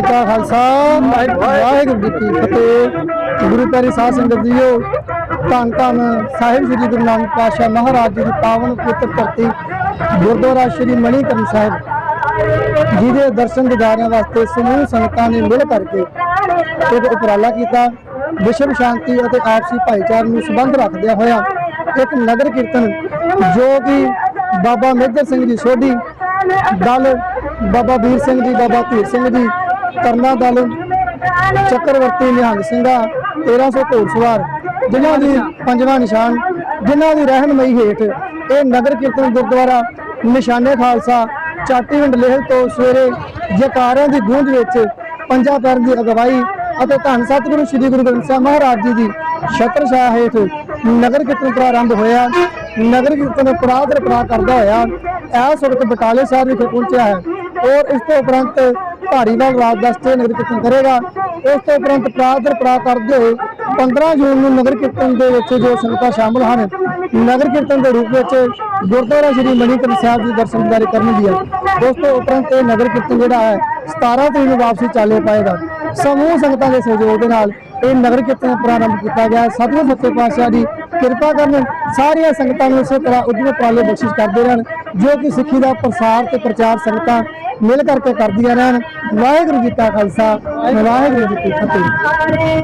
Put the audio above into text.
ਜੀ ਕਾ ਖਾਲਸਾ, ਵਾਹਿਗੁਰੂ ਜੀ ਕੀ ਫਤਿਹ। ਗੁਰੂ ਪਿਆਰੀ ਸਾਧ ਸੰਗਤ ਜੀਓ, ਧੰਨ ਧੰਨ ਸਾਹਿਬ ਸ੍ਰੀ ਗੁਰੂ ਨਾਨਕ ਪਾਤਸ਼ਾਹ ਮਹਾਰਾਜ ਜੀ ਦੀ ਪਾਵਨ ਪਵਿੱਤਰ ਧਰਤੀ, ਗੁਰਦੁਆਰਾ ਸ੍ਰੀ ਮਣੀਕਰਨ ਸਾਹਿਬ, ਜਿਹਦੇ ਦਰਸ਼ਨ ਦਿਦਾਰਿਆਂ ਵਾਸਤੇ ਸਮੂਹ ਸੰਗਤਾਂ ਨੇ ਮਿਲ ਕਰਕੇ ਇੱਕ ਉਪਰਾਲਾ ਕੀਤਾ। ਵਿਸ਼ਵ ਸ਼ਾਂਤੀ ਅਤੇ ਆਪਸੀ ਭਾਈਚਾਰੇ ਨੂੰ ਸੰਬੰਧ ਰੱਖਦਿਆਂ ਹੋਇਆ ਇੱਕ ਨਗਰ ਕੀਰਤਨ, ਜੋ ਕਿ ਬਾਬਾ ਮੇਜਰ ਸਿੰਘ ਜੀ ਸੋਢੀ, ਦਲ ਬਾਬਾ ਵੀਰ ਸਿੰਘ ਜੀ, ਬਾਬਾ ਧੀਰ ਸਿੰਘ ਜੀ ਕਰਨਾ ਦਲ ਚੱਕਰਵਰਤੀ ਨਿਹੰਗ ਸਿੰਘਾ 1300 ਘੋੜਸਵਾਰ ਜਿਨ੍ਹਾਂ ਦੀ ਪੰਜਵਾਂ ਨਿਸ਼ਾਨ, ਜਿਨ੍ਹਾਂ ਦੀ ਰਹਿਨਮਈ ਹੇਠ ਇਹ ਨਗਰ ਕੀਰਤਨ ਗੁਰਦੁਆਰਾ ਨਿਸ਼ਾਨੇ ਖਾਲਸਾ ਚਾਟੀਵਿੰਡ ਲੇਹਲ ਤੋਂ ਸਵੇਰੇ ਜਕਾਰਿਆਂ ਦੀ ਗੂੰਜ ਵਿੱਚ ਪੰਜਾ ਪੈਰ ਦੀ ਅਗਵਾਈ ਅਤੇ ਧੰਨ ਸਤਿਗੁਰੂ ਸ੍ਰੀ ਗੁਰੂ ਗ੍ਰੰਥ ਸਾਹਿਬ ਮਹਾਰਾਜ ਜੀ ਦੀ ਛਤਰ ਛਾਇਆ ਹੇਠ ਨਗਰ ਕੀਰਤਨ ਪ੍ਰਾਰੰਭ ਹੋਇਆ। ਨਗਰ ਕੀਰਤਨ ਪ੍ਰਾਦਰ ਪ੍ਰਾ ਕਰਦਾ ਹੋਇਆ, ਇਸ ਵਕਤ ਬਟਾਲੇ ਸਾਹਿਬ ਵਿਖੇ ਪਹੁੰਚਿਆ ਹੈ। ਔਰ ਇਸ ਤੋਂ ਉਪਰੰਤ ਧਾਰੀਵਾਲ ਰਾਜ ਦਾ ਸਟੇ ਨਗਰ ਕੀਰਤਨ ਕਰੇਗਾ। ਇਸ ਤੋਂ ਉਪਰੰਤ ਪੜਾ ਦਰ ਪੜਾਅ ਕਰਦੇ ਹੋਏ 15 ਜੂਨ ਨੂੰ ਨਗਰ ਕੀਰਤਨ ਦੇ ਵਿੱਚ ਜੋ ਸੰਗਤਾਂ ਸ਼ਾਮਲ ਹਨ, ਨਗਰ ਕੀਰਤਨ ਦੇ ਰੂਪ ਵਿੱਚ ਗੁਰਦੁਆਰਾ ਸ੍ਰੀ ਮਣੀਕਰਨ ਸਾਹਿਬ ਦੀ ਦਰਸ਼ਨ ਦਿਦਾਰੇ ਕਰਨਗੀਆਂ ਉਸ ਤੋਂ ਉਪਰੰਤ ਇਹ ਨਗਰ ਕੀਰਤਨ ਜਿਹੜਾ ਹੈ 17 ਤਰੀਕ ਨੂੰ ਵਾਪਸੀ ਚਾਲੇ ਪਾਏਗਾ। ਸਮੂਹ ਸੰਗਤਾਂ ਦੇ ਸਹਿਯੋਗ ਦੇ ਨਾਲ ਇਹ ਨਗਰ ਕੀਰਤਨ ਪ੍ਰਾਰੰਭ ਕੀਤਾ ਗਿਆ ਹੈ। ਸਤਿਗੁਰ ਸੱਚੇ ਪਾਤਸ਼ਾਹ ਦੀ ਕਿਰਪਾ ਕਰਨ ਸਾਰੀਆਂ ਸੰਗਤਾਂ ਨੂੰ ਇਸੇ ਤਰ੍ਹਾਂ ਉਦਮ ਪਾਲੇ ਬਖਸ਼ਿਸ਼ ਕਰਦੇ ਰਹਿਣ। ਜੋ ਕਿ ਸਿੱਖੀ ਦਾ ਪ੍ਰਸਾਰ ਤੇ ਪ੍ਰਚਾਰ ਸੰਗਤਾਂ ਮਿਲ ਕਰਕੇ ਕਰਦੀਆਂ ਰਹਿਣ। ਵਾਹਿਗੁਰੂ ਜੀ ਕਾ ਖਾਲਸਾ, ਵਾਹਿਗੁਰੂ ਜੀ ਕੀ ਫਤਿਹ।